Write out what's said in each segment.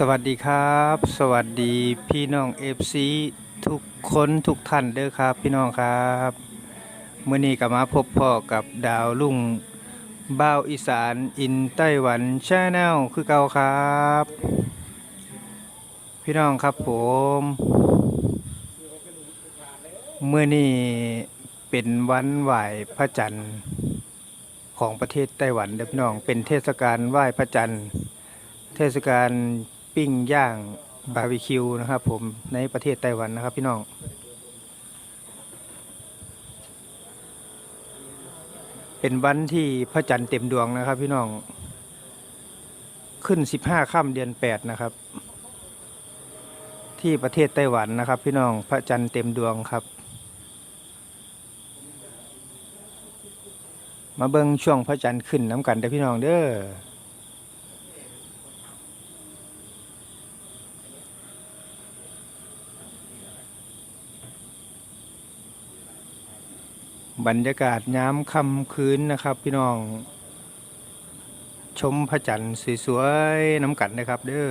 สวัสดีครับ สวัสดีพี่น้องเอฟซีทุกคนทุกท่านเด้อครับ พี่น้องครับเมื่อนี้ก็มาพบพ่อกับดาวลุ่งบ้าวอีสานอินไต้หวันชาแนลคือเก่าครับ พี่น้องครับผมเมื่อนี้เป็นวันไหวพระจันทร์ของประเทศไต้หวันเด้อพี่น้องเป็นเทศกาลไหว้พระจันทร์เทศกาล ปิ้งย่างบาร์บีคิวนะครับผมในประเทศไต้หวันนะครับพี่น้อง เป็นวันที่พระจันทร์เต็มดวงนะครับพี่น้อง ขึ้น 15ค่ำเดือน 8 นะครับ ที่ประเทศไต้หวันนะครับ พี่น้องพระจันทร์เต็มดวงครับ มาเบิ่งช่วงพระจันทร์ขึ้นน้ำกันเด้อพี่น้องเด้อ บรรยากาศย้ำค่ำคืนนะครับ พี่น้อง ชมพระจันทร์สวยๆน้ำกันนะครับ เด้อ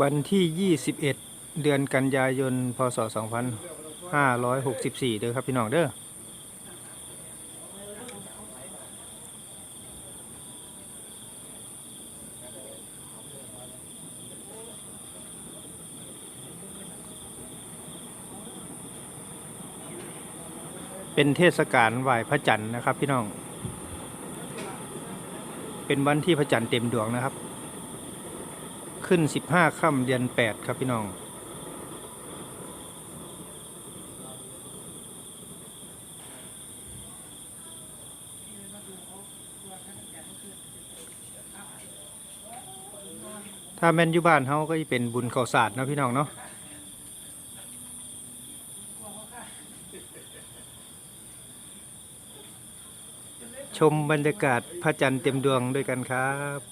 วันที่ 21 เดือนกันยายน พศ 2564 เด้อครับพี่น้องเด้อเป็นเทศกาลไหว้พระจันทร์นะครับพี่น้อง เป็นวันที่พระจันทร์เต็มดวงนะครับ ขึ้น15ค่ำเดือน8ครับพี่น้องถ้าแม่นอยู่บ้านเฮาก็จะเป็นบุญข้าวสารเนาะพี่น้องเนาะชมบรรยากาศพระจันทร์เต็มดวงด้วยกันครับ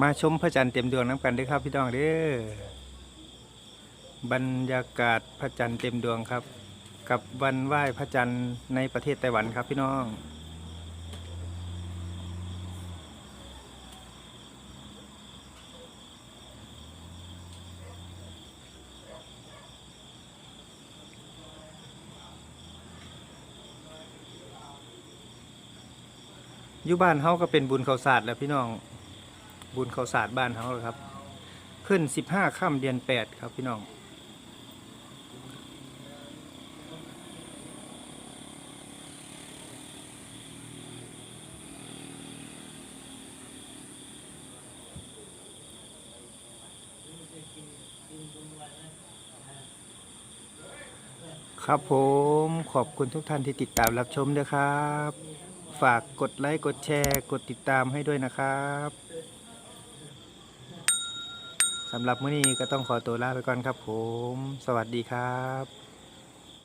มาชมพระจันทร์เต็มดวงน้ำกันด้วยครับพี่น้องเด้อบรรยากาศพระจันทร์เต็มดวงครับ กับวันไหว้พระจันทร์ในประเทศไต้หวันครับพี่น้องอยู่บ้านเฮาก็เป็นบุญเขาศาสตร์แหล้วพี่น้อง บุญเขาศาสตร์บ้านเฮาครับ ขึ้นสิบห้าค่ำเดือนแปดครับพี่น้องครับผมขอบคุณทุกท่านที่ติดตามรับชมด้วยครับ ฝากกดไลค์ กดแชร์ กดติดตามให้ด้วยนะครับ สำหรับมื้อนี้ก็ต้องขอตัวลาไปก่อนครับผม สวัสดีครับ